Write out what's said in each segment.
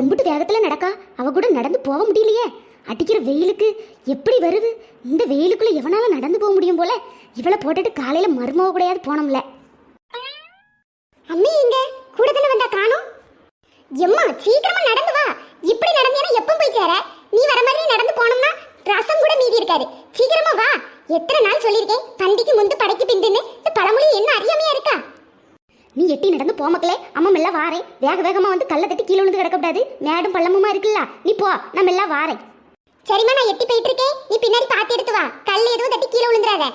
எம்பிட்டு வேகத்துல நடக்கா அவ கூட நடந்து போக முடியலையே. அடிக்கிற வெயிலுக்கு எப்படி வருது? இந்த வெயிலுக்குள்ள எவனால நடந்து போக முடியும் போல? இவளை போட்டுட்டு காலையில மருமக கூடயாவது போனோம்ல. அம்மி எங்க கூட தானே வந்தா காணும். எம்மா சீக்கிரமா நடந்து வா. இப்படி நடந்தேனா எப்ப போய் சேர? நீ வர மாதிரி நடந்து போனோம்னா ரசம் கூட மீதி இருக்காது. சீக்கிரமா வா. எத்தனை நாள் சொல்லியிருக்கேன்? பண்டிக்கு முந்து படைக்கு பிந்துன்னு இந்த பழமொழி என்ன அறியாமையா இருக்கா? நீ எட்டி நடந்து போ மக்களே. அம்மா மெல்ல வாரேன் வேக வேகமா வந்து கல்ல தட்டி கீழே விழுந்து கிடக்கக்கூடாது. மேடும் பள்ளமுமா இருக்குல்ல. நீ போ நான் மெல்ல வாரேன். சரிம்மா நான் எட்டி போயிட்டு இருக்கேன் நீ பின்னாடி பார்த்து எடுத்து வா. கல் எதுவும் தட்டி கீழே விழுந்துடாத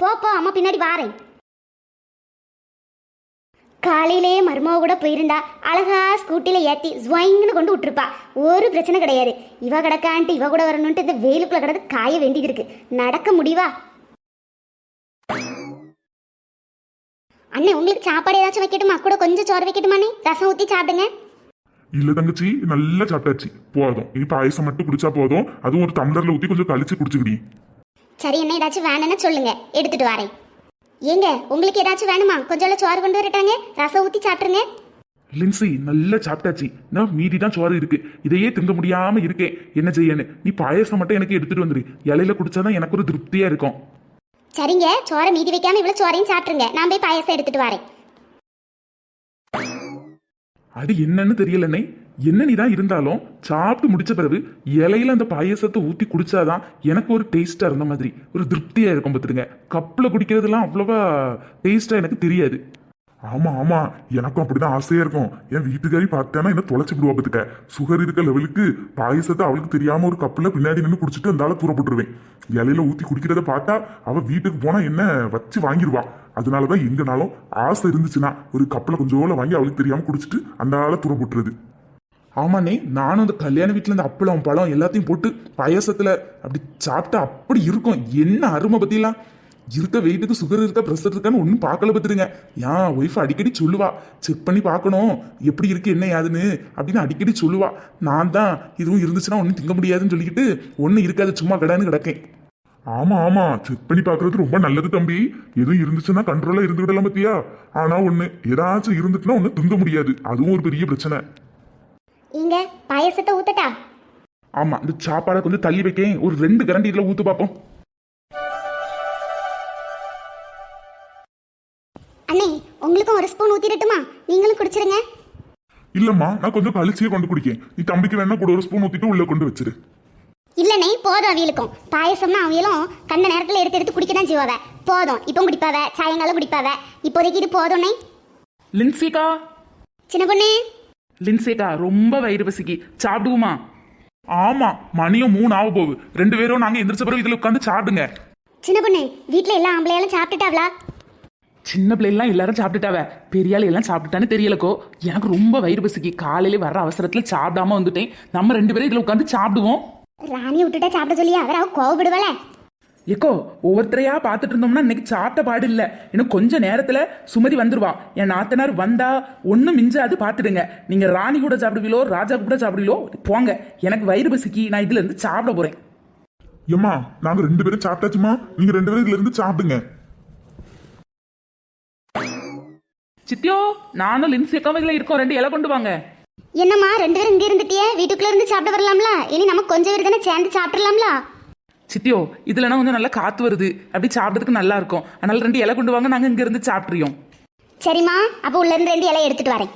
போ போ அம்மா பின்னாடி வாரேன். காலையிலே மருமக கூட போயிருந்தா அழகா ஸ்கூட்டில ஏத்தி ஸ்வைங்னு கொண்டு விட்டுருப்பா. ஒரு பிரச்சனை கிடையாது. இவ கிடக்கான்ட்டு இவ கூட வரணுன்ட்டு இந்த வெயிலுக்குள்ள கிடந்து காய வேண்டியது இருக்கு. நடக்க முடிவா அண்ணே உங்களுக்கு சாப்பாடு ஏதாச்சும் வைக்கட்டுமா? கூட கொஞ்சம் சோறு வைக்கட்டுமாண்ணே ரசம் ஊற்றி சாப்பிடுங்க. இல்ல தங்கச்சி நல்லா சாப்பிட்டாச்சு. போதும். இனி பாயசம் மட்டும் குடிச்சா போதும். அதுவும் ஒரு டம்ளர்ல ஊத்தி கொஞ்சம் கழிச்சு குடிச்சுக்கிடி. சரி என்ன ஏதாச்சும் வேணும்னா சொல்லுங்க. எடுத்துட்டு வரேன். ஏங்க உங்களுக்கு ஏதாச்சும் வேணுமா? கொஞ்சம் சோறு கொண்டு வரட்டாங்க. ரசம் ஊற்றி சாப்பிட்ருங்க லின்சி நல்லா சாப்பிட்டாச்சு. நான் மீதி தான் சோறு இருக்கு. இதையே திங்க முடியாம இருக்கேன். என்ன செய்யன்னு? நீ பாயசம் மட்டும் எனக்கு எடுத்துட்டு வந்துரு. இலையில குடிச்சாதான் எனக்கு ஒரு திருப்தியா இருக்கும். சரிங்க சோறை மீதி வைக்காம இவ்வளோ சோறையும் சாப்பிட்ருங்க நான் போய் பாயசம் எடுத்துட்டு வரேன். அது என்னன்னு தெரியலண்ணே என்ன நீதான் இருந்தாலும் சாப்பிட்டு முடிச்ச பிறகு இலையில அந்த பாயசத்தை ஊத்தி குடிச்சாதான் எனக்கு ஒரு டேஸ்டா இருந்த மாதிரி. ஒரு திருப்தியா இருக்கும் பார்த்துடுங்க கப்பில் குடிக்கிறதுலாம் அவ்வளவா டேஸ்டா எனக்கு தெரியாது. ஆமா ஆமா. எனக்கும் அப்படிதான் ஆசையா இருக்கும். என் வீட்டுக்காரி பார்த்தேன்னா என்ன தொலைச்சு விடுவா பத்துக்க சுகர் இருக்க லெவலுக்கு பாயசத்தை அவளுக்கு தெரியாம ஒரு கப்பில் பின்னாடி நின்று குடிச்சிட்டு அந்த தூரப்பட்டுருவேன். இலையில ஊத்தி குடிக்கிறத பார்த்தா அவ வீட்டுக்கு போனா என்ன வச்சு வாங்கிடுவா அதனாலதான் எங்கனாலும் ஆசை இருந்துச்சுன்னா ஒரு கப்பில் கொஞ்சோல வாங்கி அவளுக்கு தெரியாம குடிச்சிட்டு அந்த ஆளை தூரப்பட்டுருது ஆமாண்ணே நானும் அந்த கல்யாண வீட்டில் இந்த அப்பளம் பழம் எல்லாத்தையும் போட்டு பாயசத்தில் அப்படி சாப்பிட்டா அப்படி இருக்கும். என்ன அருமை பற்றிலாம் இருக்க வெயிட்டுக்கு சுகர் இருக்கா ப்ரெஷர் இருக்கான்னு ஒன்றும் பார்க்கல பத்துருங்க என் ஒய்ஃப் அடிக்கடி சொல்லுவா செக் பண்ணி பார்க்கணும் எப்படி இருக்கு என்ன யாதுன்னு அப்படின்னு அடிக்கடி சொல்லுவா. நான் தான் இதுவும் இருந்துச்சுன்னா ஒன்றும் திங்க முடியாதுன்னு சொல்லிக்கிட்டு ஒன்றும் இருக்காது சும்மா கடான்னு கிடக்கேன். ஆமா ஆமா செக் பண்ணி பார்க்கறது ரொம்ப நல்லது தம்பி. எதுவும் இருந்துச்சுன்னா கண்ட்ரோலா இருந்துக்கிடலாம் பத்தியா ஆனா ஒண்ணு ஏதாச்சும் இருந்துச்சுன்னா ஒண்ணு திங்க முடியாது. அதுவும் ஒரு பெரிய பிரச்சனை. இங்க பாயசத்தை ஊத்தட்டா? ஆமா இந்த சாப்பாடை கொஞ்சம் தள்ளி வைக்கேன். ஒரு ரெண்டு கரண்டி இதுல ஊத்து பார்ப்போம். உங்களுக்கும் ஒரு ஸ்பூன் ஊத்திடட்டுமா? நீங்களும் குடிச்சிருங்க. இல்லம்மா நான் கொஞ்சம் கழிச்சே கொண்டு குடிக்கேன். நீ தம்பிக்கு வேணா கூட ஒரு ஸ்பூன் ஊத்திட்டு உள்ள கொண்டு வச்சிரு. இல்லைண்ணே போதும் அவியலுக்கும். பாயசம்னா அவியலும் கண்ட நேரத்தில் எடுத்து எடுத்து குடிக்க தான் செய்வாவ. போதும். இப்போ குடிப்பாவ. சாயங்காலம் குடிப்பாவ. இப்போதைக்கு இது போதும்ண்ணே லின்சிகா. சின்ன பொண்ணு. லின்சிகா ரொம்ப வயிறு பசிக்கு. சாப்பிடுவோமா? ஆமா மணியும் மூணு ஆக போகுது. ரெண்டு பேரும் நாங்க எந்திரிச்ச பிறகு இதுல உட்காந்து சாப்பிடுங்க. சின்ன பொண்ணு வீட்டில் எல்லா ஆம்பளையாலும் சாப்பிட்டுட்டாவளா? சின்ன பிள்ளைலாம் எல்லாரும் சாப்பிட்டுட்டாவ? பெரிய ஆள் எல்லாம் சாப்பிட்டுட்டான்னு தெரியலக்கோ? எனக்கு ரொம்ப வயிறு பசிக்கு. காலையில வர்ற அவசரத்துல சாப்பிடாம வந்துட்டேன். நம்ம ரெண்டு பேரும் இதுல உட்காந்து சாப்பிடுவோம். ராணியை விட்டுட்டா சாப்பிட சொல்லி அவர் அவ கோவப்படுவாள ஏக்கோ ஒவ்வொருத்தரையா பார்த்துட்டு இருந்தோம்னா இன்னைக்கு சாப்பிட்ட பாடு இல்ல. இன்னும் கொஞ்ச நேரத்துல சுமதி வந்துருவா. என் நாத்தனார் வந்தா ஒன்னும் மிஞ்சாது பார்த்துடுங்க. நீங்க ராணி கூட சாப்பிடுவீங்களோ ராஜா கூட சாப்பிடுவீங்களோ போங்க. எனக்கு வயிறு பசிக்கு. நான் இதுல இருந்து சாப்பிட போறேன். ஏம்மா நாங்க ரெண்டு பேரும் சாப்பிட்டாச்சுமா நீங்க ரெண்டு பேரும் இதுல இருந்து சாப்பிடுங்க. சித்தியோ நானும் லின்சி அக்காவைகளை இருக்கோம். ரெண்டு இலை கொண்டு வாங்க. என்னம்மா ரெண்டு பேரும் இங்கே இருந்துட்டியே? வீட்டுக்குள்ள இருந்து சாப்பிட வரலாம்ல? இனி நம்ம கொஞ்சம் பேர் தானே சேர்ந்து சாப்பிடலாம்ல? சித்தியோ இதுலனா கொஞ்சம் நல்லா காத்து வருது. அப்படி சாப்பிட்றதுக்கு நல்லா இருக்கும். அதனால ரெண்டு இலை கொண்டு வாங்க. நாங்க இங்க இருந்து சாப்பிட்றியோம் சரிம்மா அப்போ உள்ள இருந்து ரெண்டு இலையை எடுத்துட்டு வரேன்.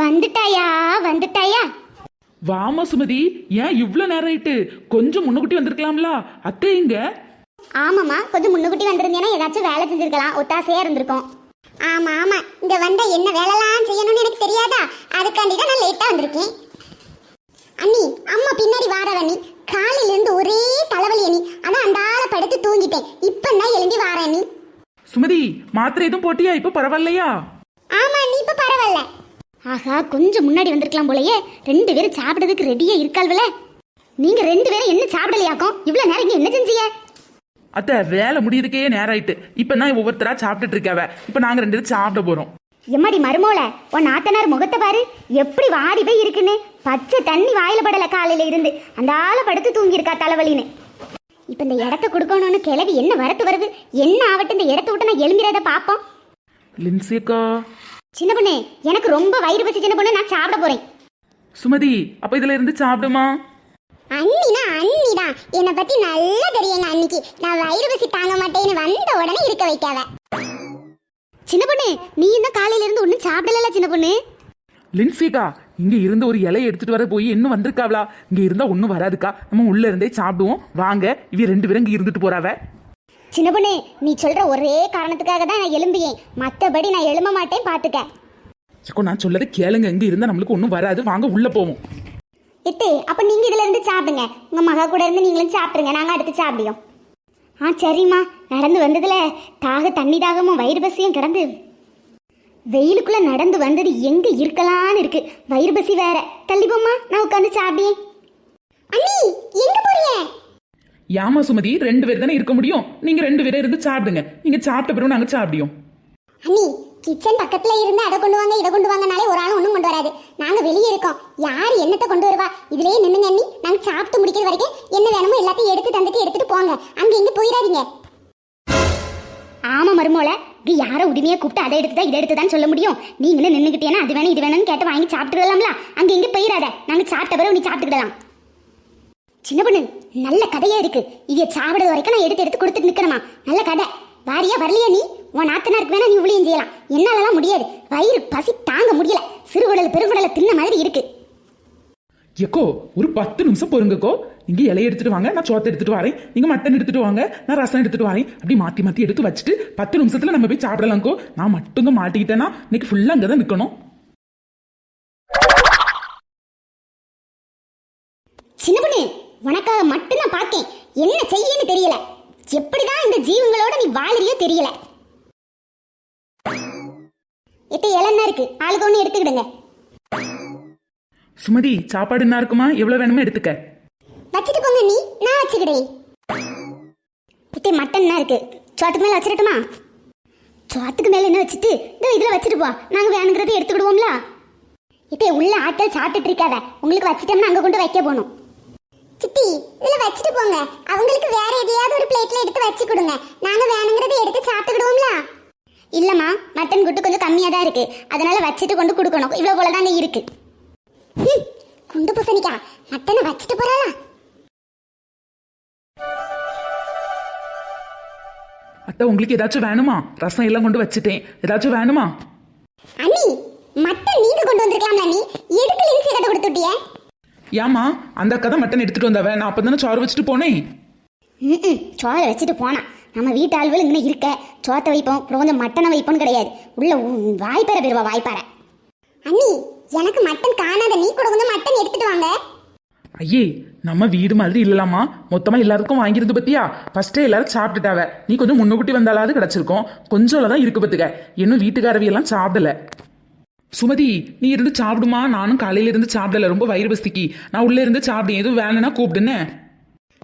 வந்துட்டாயா? வந்துட்டாயா? வாமா சுமதி ஏன் இவ்ளோ நேரம் ஆயிட்டு? கொஞ்சம் முன்னுக்குட்டி வந்திருக்கலாம்ல. அத்தை இங்க ஆமாம்மா கொஞ்சம் முன்னுக்குட்டி வந்திருந்தேன்னா ஏதாச்சும் வேலை செஞ்சிருக்கலாம். ஒத்தாசையா இருந்திருக்கும். ஆமா ஆமா. இங்க வந்த என்ன வேலைலாம் செய்யணும்னு எனக்கு தெரியாதா? அதுக்காண்டி தான் நான் லேட்டா வந்திருக்கேன். அண்ணி அம்மா பின்னாடி வார அண்ணி. காலையில இருந்து ஒரே தலைவலி அண்ணி. அதான் அந்த ஆளை படுத்து தூங்கிட்டேன். இப்ப தான் எழும்பி வார அண்ணி. சுமதி மாத்திரை எதுவும் போட்டியா? இப்ப பரவாயில்லையா? ஆமா அண்ணி இப்ப பரவாயில்ல. ஆஹா கொஞ்சம் முன்னாடி வந்திருக்கலாம் போலயே. ரெண்டு பேரும் சாப்பிடுறதுக்கு ரெடியா இருக்காள்வல நீங்க ரெண்டு பேரும் என்ன சாப்பிடலையாக்கும்? இவ்வளவு நேரம் இங்க என்ன செஞ்சீங்க? அத்தை வேலை முடியறதுக்கே நேரம் ஆயிட்டு இப்ப நான் ஒவ்வொருத்தரா சாப்பிட்டுட்டு இருக்காவ இப்ப நாங்க ரெண்டு பேரும் சாப்பிட போறோம். எம்மாடி மருமோள உன் நாத்தனார் முகத்தை பாரு. எப்படி வாடி போய் இருக்குன்னு. பச்சை தண்ணி வாயில படல காலையில இருந்து. அந்த ஆளை படுத்து தூங்கி இருக்கா தலைவலின்னு. இப்ப இந்த இடத்த கொடுக்கணும்னு கிளவி என்ன வரத்து வருது? என்ன ஆவட்டும் இந்த இடத்த விட்டு நான் எழும்பிறத பாப்போம் லின்சியக்கா சின்ன பொண்ணு எனக்கு ரொம்ப வயிறு பசி சின்ன பொண்ணு நான் சாப்பிட போறேன். சுமதி அப்ப இதுல இருந்து சாப்பிடுமா? அண்ணினா அண்ணிதான். என்னை பத்தி நல்லா தெரியுங்க அன்னிக்கு. நான் வயிறு பசி தாங்க மாட்டேன்னு வந்த உடனே இருக்க வைக்காவ சின்ன பொண்ணு நீ இன்னும் காலையில இருந்து ஒன்னும் சாப்பிடல சின்ன பொண்ணு? லின்சியக்கா இங்க இருந்து ஒரு இலையை எடுத்துட்டு வர போய் இன்னும் வந்திருக்காவளா? இங்க இருந்தா ஒன்னும் வராதுக்கா. நம்ம உள்ள இருந்தே சாப்பிடுவோம். வாங்க இவ ரெண்டு பேரும் இங்க இருந்துட்டு போறாவ. சின்ன பொண்ணு நீ சொல்ற ஒரே காரணத்துக்காக தான் நான் எலும்பியேன் மத்தபடி நான் எழும்ப மாட்டேன் பாத்துக்க. சிக்கோ நான் சொல்லதை கேளுங்க. இங்க இருந்தா நம்மளுக்கு ஒன்றும் வராது. வாங்க உள்ள போவோம். இட்டு அப்ப நீங்க இதுல இருந்து சாப்பிடுங்க. உங்க மகா கூட இருந்து நீங்களும் சாப்பிடுங்க. நாங்க அடுத்து சாப்பிடியோம் ஆ சரிம்மா. நடந்து வந்ததுல தாக தண்ணி தாகமும் வயிறு பசியும் கிடந்து. வெயிலுக்குள்ள நடந்து வந்தது எங்க இருக்கலாம்னு இருக்கு. வயிறு பசி வேற. தள்ளி போம்மா. நான் உட்காந்து சாப்பிடியேன் அண்ணி எங்க போறீங்க? யாமா சுமதி ரெண்டு பேர் தானே இருக்க முடியும். நீங்க ரெண்டு பேரும் இருந்து சாப்பிடுங்க. நீங்க சாப்பிட்ட பிறகு நாங்க சாப்பிடியோம் அண்ணி கிச்சன் பக்கத்துல இருந்து அதை கொண்டு வாங்க இதை கொண்டு வாங்கனாலே ஒரு ஆளும் ஒன்றும் கொண்டு வராது. நாங்க வெளியே இருக்கோம். யார் என்னத்தை கொண்டு வருவா? இதுலயே நின்னுங்க அண்ணி. நாங்க சாப்பிட்டு முடிக்கிற வரைக்கும் என்ன வேணுமோ எல்லாத்தையும் எடுத்து தந்துட்டு எடுத்துட்டு போங்க. அங்க இங்க போயிடாதீங்க. ஆமா மருமோல இது யாரோ உரிமையை கூப்பிட்டு அதை எடுத்துதான் இதை எடுத்து தான் சொல்ல முடியும். நீங்களே நின்னுக்கிட்டேனா அது வேணும் இது வேணும்னு கேட்டு வாங்கி சாப்பிட்டுக்கலாம்ல. அங்க இங்க போயிடாத. நாங்க சாப்பிட்ட பிறகு நீ சாப்பிட்டுக்கிடலாம். சின்ன பொண்ணு நல்ல கதையா இருக்கு. இதை சாப்பிடுற வரைக்கும் நான் எடுத்து எடுத்து கொடுத்துட்டு நிக்கணுமா? நல்ல கதை. வாரியா வரலையா நீ? உன் நாத்தனாருக்கு வேணா நீ ஊழியம் செய்யலாம். என்னாலலாம் முடியாது. வயிறு பசி தாங்க முடியல. சிறுகுடல் பெருங்குடல தின்ன மாதிரி இருக்கு. எக்கோ ஒரு பத்து நிமிஷம் பொறுங்கக்கோ. நீங்க இலையை எடுத்துட்டு வாங்க நான் சோத்தை எடுத்துட்டு வரேன். நீங்க மட்டன் எடுத்துட்டு வாங்க நான் ரசம் எடுத்துட்டு வரேன். அப்படி மாத்தி மாத்தி எடுத்து வச்சுட்டு பத்து நிமிஷத்துல நம்ம போய் சாப்பிடலாம்க்கோ. நான் மட்டும் மாட்டிக்கிட்டேன்னா இன்னைக்கு ஃபுல்லா அங்கதான் நிக்கணும். சின்ன பொண்ணு உனக்காக மட்டும் நான் பார்க்கேன் என்ன செய்யன்னு தெரியல. எப்படிதான் இந்த ஜீவங்களோட நீ வாழறியோ தெரியல. இப்ப இளநா இருக்கு. ஆளுக்கு ஒண்ணு எடுத்துக்கிடுங்க. சுமதி சாப்பாடு என்ன இருக்குமா? எவ்வளவு வேணுமோ எடுத்துக்க. வச்சுட்டு போங்க நீ. நான் வச்சுக்கிடேன் இப்ப மட்டன் இருக்கு. சோத்துக்கு மேல வச்சிடட்டுமா சோத்துக்கு மேல என்ன வச்சுட்டு? இதோ இதுல வச்சுட்டு போ. நாங்க வேணுங்கிறத எடுத்துக்கிடுவோம்ல. இப்ப உள்ள ஆட்கள் சாப்பிட்டுட்டு இருக்காத. உங்களுக்கு வச்சிட்டோம்னா அங்க கொண்டு வைக்க போகணும். சித்தி இதுல வச்சுட்டு போங்க. அவங்களுக்கு வேற எதையாவது ஒரு பிளேட்ல எடுத்து வச்சு கொடுங்க. நாங்க வேணுங்கிறத எடுத்து சாப்பிட்டுக்கிடுவோம்ல. இல்லம்மா மட்டன் குட்டு கொஞ்சம் கம்மியா தான் இருக்கு. அதனால வச்சுட்டு கொண்டு கொடுக்கணும். இவ்வளவு போல தான் இருக்கு. ஹம், குண்டு பூசணிக்கா? மட்டனை வச்சுட்டு போறாளா? அத்தை உங்களுக்கு ஏதாச்சும் வேணுமா? ரசம் எல்லாம் கொண்டு வச்சுட்டேன். ஏதாச்சும் வேணுமா? அண்ணி மட்டன் நீங்க கொண்டு வந்திருக்கலாம்ல நீ எதுக்கு லின்சி கட்ட கொடுத்துட்டிய? ஏமா அந்த அக்கா தான் மட்டன் எடுத்துட்டு வந்தவ. நான் அப்பதானே சோறு வச்சுட்டு போனேன். ம் சோறை வச்சுட்டு போனா. நம்ம வீட்டு ஆள்கள் இங்கே இருக்க. சோத்தை வைப்போம் அப்புறம் கொஞ்சம் மட்டனை வைப்போம்னு கிடையாது. உள்ள வாய்ப்பார போயிருவா வாய்ப்பார அண்ணி எனக்கு மட்டன் காணாத நீ கூட கொஞ்சம் மட்டன் எடுத்துட்டு வாங்க. ஐயே நம்ம வீடு மாதிரி இல்லலாமா? மொத்தமா எல்லாருக்கும் வாங்கியிருந்து பத்தியா? ஃபர்ஸ்டே எல்லாரும் சாப்பிட்டுட்டாவ. நீ கொஞ்சம் முன்னுக்குட்டி வந்தாலாவது கிடைச்சிருக்கும். கொஞ்சம் தான் இருக்கு பத்துக்க இன்னும் வீட்டுக்காரவி எல்லாம் சாப்பிடல. சுமதி நீ இருந்து சாப்பிடுமா? நானும் காலையில இருந்து சாப்பிடல. ரொம்ப வயிறு பசிக்கு. நான் உள்ள இருந்து சாப்பிடு. எதுவும் வேணும்னா கூப்பிடுன்னு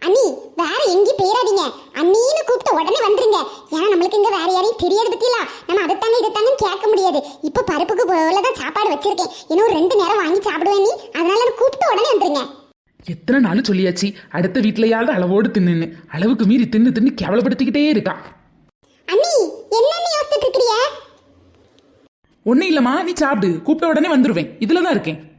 அண்ணி வேற எங்கேயும் போயிடாதீங்க அண்ணின்னு கூப்பிட்ட உடனே வந்துருங்க. ஏன்னா நம்மளுக்கு இங்க வேற யாரையும் தெரியாது பத்தியில. நம்ம அதைத்தாங்க இதைத்தாங்கன்னு கேட்க முடியாது. இப்போ பருப்புக்கு போல தான் சாப்பாடு வச்சிருக்கேன். இன்னும் ரெண்டு நேரம் வாங்கி சாப்பிடுவேன் நீ. அதனால கூப்பிட்ட உடனே வந்துருங்க. எத்தனை நாள் சொல்லியாச்சு. அடுத்த வீட்லயாவது அளவோடு தின்னுன்னு. அளவுக்கு மீறி தின்னு தின்னு கேவலப்படுத்திக்கிட்டே இருக்கா. அண்ணி என்னன்னு யோசிச்சுட்டு இருக்கிறிய? ஒன்னும் இல்லம்மா நீ சாப்பிடு. கூப்பிட்ட உடனே வந்துருவேன். இதுல தான் இருக்கேன்.